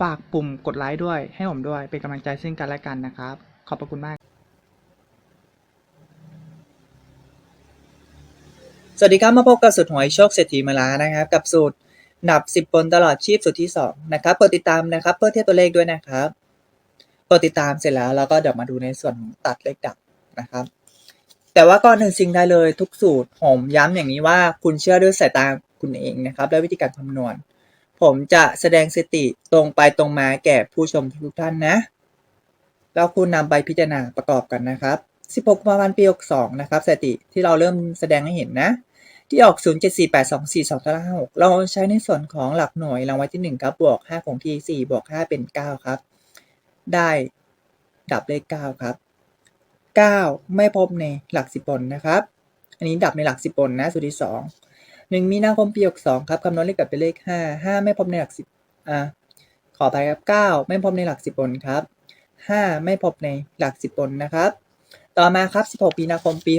ฝากปุ่มกดไลค์ด้วย ให้ผมด้วย เป็นกำลังใจซึ่งกันและกันนะครับ ขอบพระคุณมาก สวัสดีครับมาพบกับสูตรหวยโชคเศรษฐีมาลานะครับ กับสูตรหนับ 10บนตลอดชีพสูตรที่ 2 นะครับกดติดตามนะครับ เพื่อเทียบตัวเลขด้วยนะครับกดติดตามเสร็จแล้วเราก็เดี๋ยวมาดูในส่วนตัดเลขดับนะครับ แต่ว่าก่อนหนึ่งสิ่งใดเลยทุกสูตรผมย้ำอย่างนี้ว่าคุณเชื่อด้วยสายตาคุณเองนะครับ และวิธีการคำนวณ ผมจะแสดงสติตรงไปตรงมาแก่ผู้ชมทุกท่านนะ แล้วคุณนำไปพิจารณาประกอบกันนะครับ 16กุมภาพันธ์ปี 62 นะครับสติที่เราเริ่มแสดงให้เห็นนะ ที่ออก 0 7 4 8 2 4 2 5 6 เราใช้ในส่วนของหลักหน่วยรางวัลที่ 1 ครับ บวก 5 ของที่ 4 บวก 5 เป็น 9 ครับ ได้ดับเลข 9 ครับ 9 ไม่พบในหลัก 10บนนะครับ อันนี้ดับในหลัก 10บนนะสูตรที่ 2 1มีนาคมปี62ครับคำนวณเลขดับเป็นเลข5 5ไม่พบในหลัก10อ่าขอไปครับ9ไม่พบในหลัก10บบนครับ5ไม่พบในหลัก10บบนนะครับต่อมาครับ16มีนาคมปี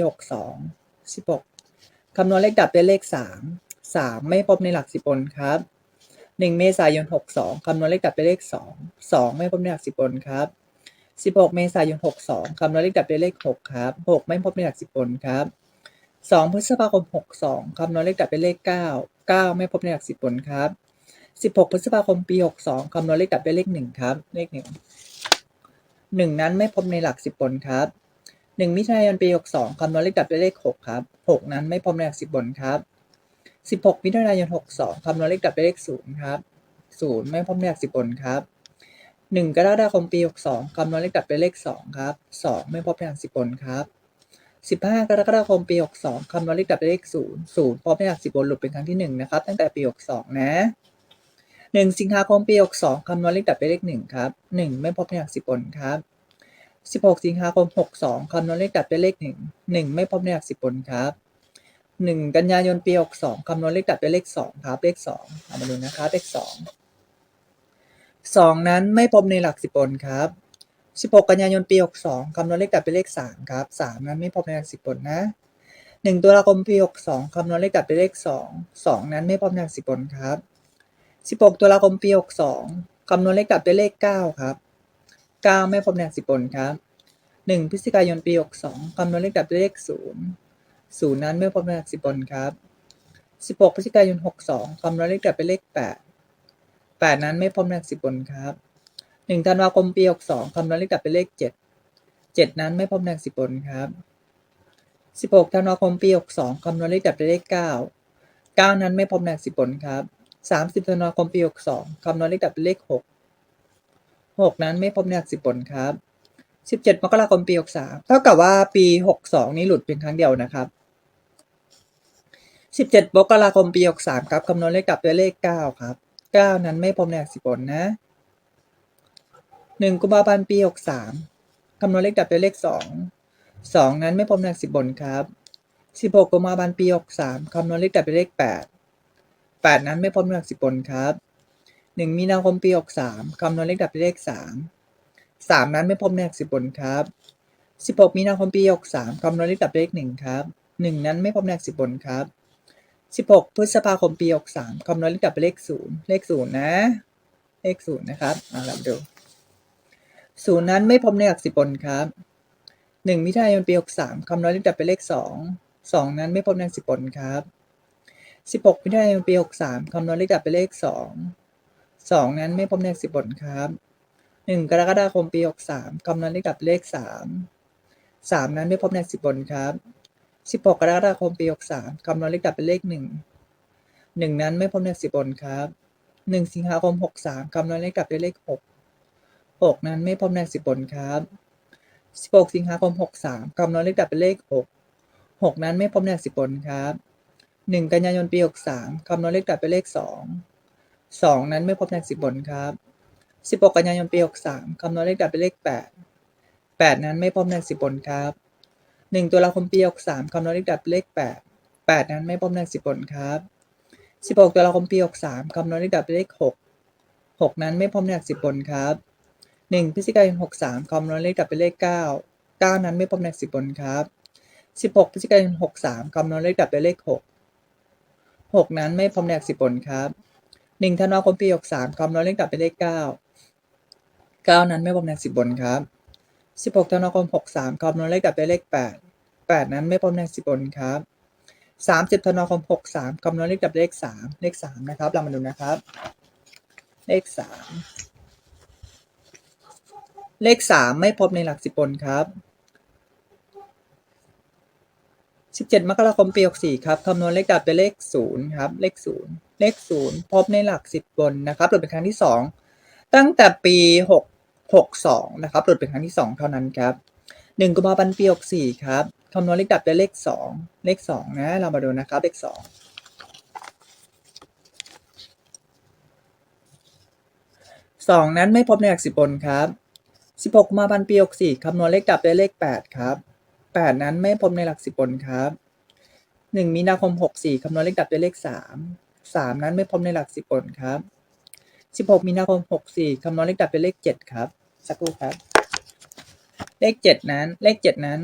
62 16คำนวณเลขดับเป็นเลข3 3ไม่พบในหลัก10บบนครับ1เมษายน62คำนวณเลขดับเป็นเลข2 2ไม่พบในหลัก10บบนครับ16เมษายน62คำนวณเลขดับเป็นเลข6ครับ6ไม่พบในหลัก10บนครับ 2พฤษภาคม62คำนวณเลขดับเป็นเลข9 9ไม่พบในหลัก10บนครับ16พฤษภาคมปี62คำนวณเลขดับเป็นเลข1ครับ เลข1 1นั้นไม่พบในหลัก10บนครับ1มิถุนายนปี62คำนวณเลขดับด้วยเลข6ครับ6นั้นไม่พบในหลัก10บนครับ16มิถุนายน62คำนวณเลขดับด้วยเลข0ครับ0ไม่พบในหลัก10บนครับ1กรกฎาคมปี62คำนวณเลขดับด้วยเลข2ครับ2ไม่พบในหลัก10บนครับ 15 กรกฎาคมปี 62 คำนวณเลขดับด้เลข 0 0พบในหลัก10บบนหลุดเป็นครั้งที่ 1 นะครับ ตั้งแต่ปี 62 นะ 1 สิงหาคมปี 62 คำนวณเลขดับด้เลข 1 ครับ 1 ไม่พบในหลัก10บบนครับ 16 สิงหาคม 62 คำนวณเลขดับด้เลข 1 1 ไม่พบในหลัก10บบนครับ1กันยายนปี62คำนวณเลขดับด้วยเลข2ครับเลข2เอามาดูนะครับเลข2 2นั้นไม่พบในหลัก10บนครับ 16 กันยายนปี 62 คำนวณเลขดับด้วยเลข 3 ครับ 3 นั้นไม่พบในหลัก10บนนะ 1 ตุลาคมปี 62 คำนวณเลขดับด้วยเลข 2 2 นั้นไม่พบในหลัก10บนครับ 16 ตุลาคมปี 62 คำนวณเลขดับด้วยเลข 9 ครับ 9 ไม่พบในหลัก10บนครับ 1 พฤศจิกายนปี 62 คำนวณเลขดับด้วยเลข 0 0 นั้นไม่พบในหลัก10บนครับ 16 พฤศจิกายน 62 คำนวณเลขดับด้วยเลข 8 8 นั้นไม่พบในหลัก10บนครับ 1ธันวาคมปี62คำนวณเลขดับด้วยเลข7 7นั้นไม่พบในหลัก10บนครับ16ธันวาคมปี62คำนวณเลขดับด้วยเลข9 9นั้นไม่พบในหลัก10บนครับ30ธันวาคมปี62คำนวณเลขดับด้วยเลข6 6นั้นไม่พบในหลัก10บนครับ17มกราคมปี63เท่ากับว่าปี62นี้หลุดเพียงครั้งเดียวนะครับ17มกราคมปี63ครับคำนวณเลขกลับด้วยเลข9ครับ9นั้นไม่พบในหลัก10บนนะ 1กุมภาพันธ์ปี63คำนวณเลขดับด้วยเลข2 2นั้นไม่พบในหลัก10บนครับ16กุมภาพันธ์ปี63คำนวณเลขดับด้วยเลข8 8นั้นไม่พบในหลัก10บนครับ1มีนาคมปี63คำนวณเลขดับด้วยเลข3 3นั้นไม่พบในหลัก10บนครับ16มีนาคมปี63คำนวณเลขดับด้วยเลข1ครับ1นั้นไม่พบในหลัก10บนครับ16พฤษภาคมปี63คำนวณเลขดับด้วยเลข0เลข0นะ เลข0นย์นะครับมาลองดู 0นั้นไม่พบในหลัก10บนครับ1มิถุนายนปี63คำนวณเลขดับเป็นเลข2 2นั้นไม่พบในหลัก10บนครับ16มิถุนายนปี63คำนวณเลขดับเป็นเลข2 2นั้นไม่พบในหลัก10บนครับ1กรกฎาคมปี63คำนวณเลขดับเป็นเลข3 3นั้นไม่พบในหลัก10บนครับสิบหกกรกฎาคมปีหกสามคำนวณเลขดับเป็นเลขหนึ่งหนึ่งนั้นไม่พบในสิบบนครับหนึ่งสิงหาคมหกสามคำนวณเลขดับเป็นเลขหก หกนั้นไม่พบในสิบบนครับสิบหกสิงหาคมหกสามคำนวณเลขดับเป็นเลขหกหกนั้นไม่พบในสิบบนครับหนึ่งกันยายนปีหกสามคำนวณเลขดับเป็นเลขสองสองนั้นไม่พบในสิบบนครับสิบหกกันยายนปีหกสามคำนวณเลขดับเป็นเลขแปดแปดนั้นไม่พบในสิบบนครับหนึ่งตุลาคมปีหกสามคำนวณเลขดับเลขแปดแปดนั้นไม่พบในสิบผลครับสิบหกตุลาคมปีหกสามคำนวณเลขดับเป็นเลขหกหกนั้นไม่พบในสิบผลครับ หนึ่งพฤศจิกายนหกสามคำนวณเลขดับเป็นเลขเก้าเก้านั้นไม่พบในสิบผลครับสิบหกพฤศจิกายนหกสามคำนวณเลขดับเป็นเลขหกหกนั้นไม่พบในสิบผลครับหนึ่งธันวาคมปีหกสามคำนวณเลขดับเป็นเลขเก้าเก้านั้นไม่พบในสิบผลครับสิบหกธันวาคมหกสามคำนวณเลขดับเป็นเลขแปดแปดนั้นไม่พบในสิบบนครับสามสิบธันวาคมหกสามคำนวณเลขดับเลขสามเลขสามนะครับ เรามาดูนะครับ เลขสาม เลขสามไม่พบในหลักสิบบนครับสิบเจ็ดมกราคมปีหกสี่ครับคำนวณเลขดับเป็นเลขศูนย์ครับ เลขศูนย์เลขศูนย์พบในหลักสิบบนนะครับหลุดเป็นครั้งที่สองตั้งแต่ปีหกหกสองนะครับหลุดเป็นครั้งที่สองเท่านั้นครับหนึ่งกุมภาพันธ์ปีหกสี่ครับคำนวณเลขดับได้เลขสองเลขสองนะ เรามาดูนะครับ เลขสองสองนั้นไม่พบในหลักสิบบนครับ สิบหกกุมภาพันธ์ปีหกสี่คำนวณเลขดับได้เลขแปดครับแปดนั้นไม่พบในหลักสิบบนครับหนึ่งมีนาคมหกสี่คำนวณเลขดับได้เลขสามสามนั้นไม่พบในหลักสิบบนครับสิบหกมีนาคมหกสี่คำนวณเลขดับเป็นเลขเจ็ดครับ สักครู่ครับ เลขเจ็ดนั้น เลขเจ็ดนั้น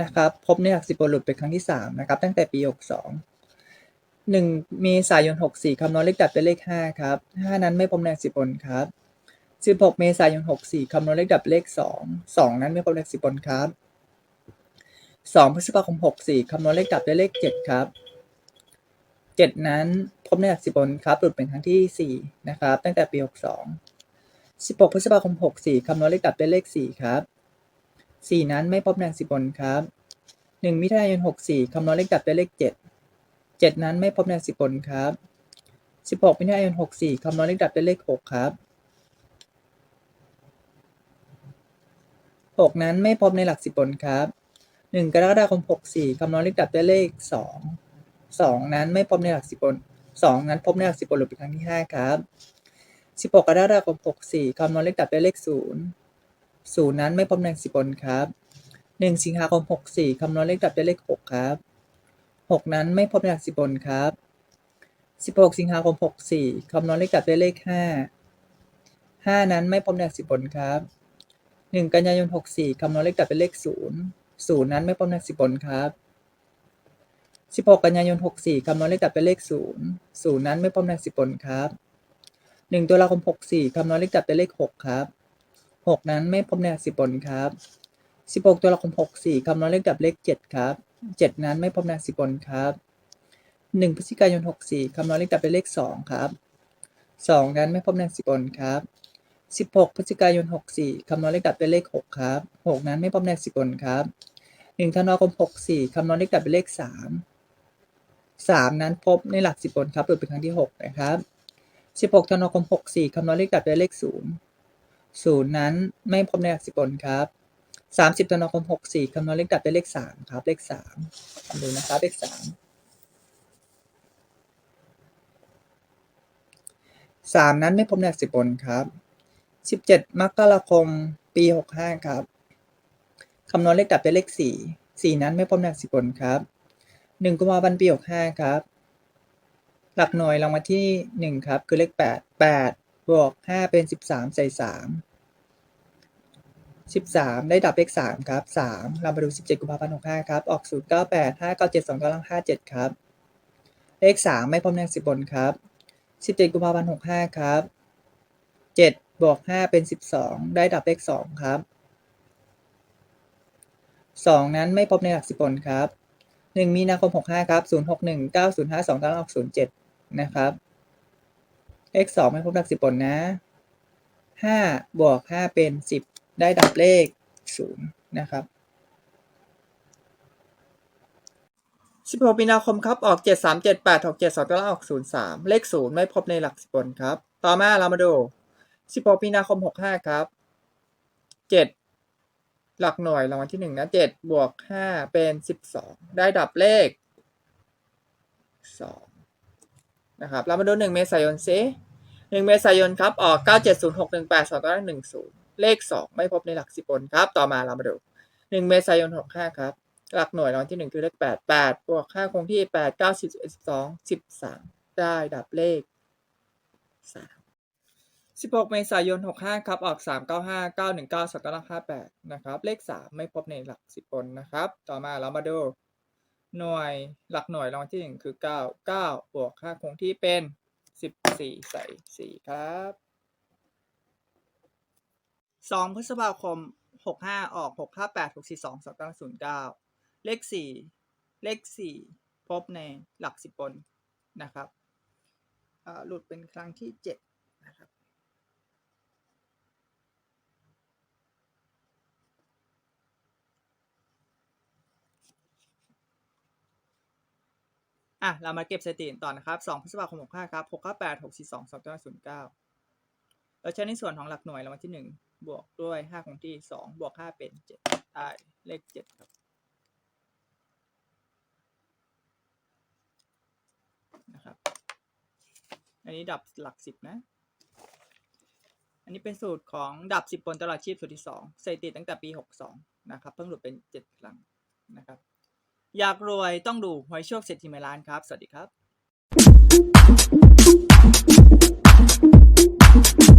นะครับ พบในหลักสิบบนหลุดเป็นครั้งที่สามนะครับ ตั้งแต่ปีหกสองหนึ่งเมษายนหกสี่คำนวณเลขดับเป็นเลขห้าครับห้านั้นไม่พบในหลักสิบบนครับ สิบหกเมษายนหกสี่คำนวณเลขดับเลขสองสองนั้นไม่พบในหลักสิบบนครับสองพฤษภาคมหกสี่คำนวณเลขดับได้เลขเจ็ดครับเจ็ดนั้นพบในหลักสิบบนครับหลุดเป็นครั้งที่สี่นะครับ ตั้งแต่ปีหกสองสิบหกพฤษภาคมหกสี่คำนวณเลขดับได้เลขสี่ครับสี่นั้นไม่พบในหลักสิบบนครับหนึ่งมิถุนายนหกสี่คำนวณเลขดับได้เลขเจ็ดเจ็ดนั้นไม่พบในหลักสิบบนครับสิบหกมิถุนายนหกสี่คำนวณเลขดับได้เลขหกครับ หกนั้นไม่พบในหลักสิบบนครับหนึ่งกรกฎาคมหกสี่คำนวณเลขดับได้เลขสองสองนั้นไม่พบในหลักสิบบนสองนั้นพบในหลักสิบบนหลุดเป็นครั้งที่ห้าครับสิบหกกรกฎาคมหกสี่คำนวณเลขดับได้เลขศูนย์ศูนย์นั้นไม่พบในหลักสิบบนครับหนึ่งสิงหาคมหกสี่คำนวณเลขดับได้เลขหกครับหกนั้นไม่พบในหลักสิบบนครับสิบหกสิงหาคมหกสี่คำนวณเลขดับได้เลขห้าห้านั้นไม่พบในหลักสิบบนครับ หนึ่งกันยายนหกสี่คำนวณเลขดับเป็นเลขศูนย์ศูนย์นั้นไม่พบในหลักสิบบนครับสิบหกกันยายนหกสี่คำนวณเลขดับเป็นเลขศูนย์ศูนย์นั้นไม่พบในหลักสิบบนครับหนึ่งตุลาคมหกสี่คำนวณเลขดับเป็นเลขหกครับหกนั้นไม่พบในหลักสิบบนครับสิบหกตุลาคมหกสี่คำนวณเลขดับเลขเจ็ดครับเจ็ดนั้นไม่พบในหลักสิบบนครับหนึ่งพฤศจิกายนหกสี่คำนวณเลขดับเป็นเลขสองครับสองนั้นไม่พบในหลักสิบบนครับ สิบหกพฤศจิกายนหกสี่คำนวณเลขดับเป็นเลขหกครับหกนั้นไม่พบในหลักสิบบนครับหนึ่งธันวาคมหกสี่คำนวณเลขดับเป็นเลขสามสามนั้นพบในหลักสิบบนครับหลุดเป็นครั้งที่หกนะครับสิบหกธันวาคมหกสี่คำนวณเลขดับเป็นเลขศูนย์ศูนย์นั้นไม่พบในหลักสิบบนครับสามสิบธันวาคมหกสี่คำนวณเลขดับเป็นเลขสามครับ เลขสามดูนะครับ เลขสามสามนั้นไม่พบในหลักสิบบนครับ สิบเจ็ดมกราคม ปีหกห้าครับ คำนวณเลขดับเป็นเลขสี่สี่นั้นไม่พบในหลักสิบบนครับหนึ่งกุมภาพันธ์ปีหกห้าครับ หลักหน่วยรางวัลที่หนึ่งครับ คือเลขแปดแปดบวกห้าเป็นสิบสามใส่สามสิบสามได้ดับเลขสามครับสามเรามาดูสิบเจ็ดกุมภาพันธ์หกห้าครับ ออกศูนย์เก้าแปดห้าเก้าเจ็ดสองกำลังห้าเจ็ดครับ เลขสามไม่พบในหลักสิบบนครับสิบเจ็ดกุมภาพันธ์หกห้าครับเจ็ด บวกห้าเป็นสิบสองได้ดับเลขสองครับสองนั้นไม่พบในหลักสิบบนครับหนึ่งมีนาคมหกห้าครับศูนย์หกหนึ่งเก้าศูนย์ห้าสองตารางออกศูนย์เจ็ดนะครับเลขสองไม่พบหลักสิบบนนะห้าบวกห้าเป็นสิบได้ดับเลขศูนย์นะครับ16มีนาคมครับ ออก7 3 7 8 6 7 2ตัวล่างออก0 3เลข0ไม่พบในหลักสิบนครับ ต่อมาเรามาดู 16มีนาคม 65 ครับ 7 หลักหน่วยรางวัลที่ 1 นะ 7 บวก 5 เป็น 12 ได้ดับเลข 2 นะครับ เรามาดู 1 เมษายนซิ1เมษายนครับ ออก 970618 2ตัวล่าง10 เลข 2 ไม่พบในหลักสิบนครับ ต่อมาเรามาดู 1 เมษายน 65 ครับ หลักหน่วยรางวัลที่หนึ่งคือเลขแปดแปดบวกค่าคงที่แปดเก้าสิบสิบเอ็ดสองสิบสามได้ดับเลขสาม 16 เมษายน 65 ครับ ออก 395 919 2958 นะครับ เลข 3 ไม่พบในหลักสิบนนะครับ ต่อมาเรามาดู หน่วยหลักหน่วยรองที่ 1 คือ 9 9 บวกค่าคงที่เป็น 14 ใส่ 4 ครับ 2 พฤษภาคม 65 ออก 658 642 2909 เลข 4 เลข 4 พบในหลักสิบนนะครับหลุดเป็นครั้งที่ 7 อะ เรามาเก็บสถิติต่อนะครับ2พฤษภาคม65ครับ658 642 2909 เราใช้ในส่วนของหลักหน่วยรางวัลที่ 1 บวกด้วย 5 คงที่ 2 บวก 5 เป็น7ได้เลข 7 ครับ นะครับ อันนี้ดับหลัก 10 นะ อันนี้เป็นสูตรของดับ 10 บนตลอดชีพสูตรที่ 2 สถิติตั้งแต่ปี 62 นะครับ เพิ่งหลุดเป็น 7 ครั้งนะครับ อยากรวยต้องดูหวยโชคเศรษฐีเมล้านครับ สวัสดีครับ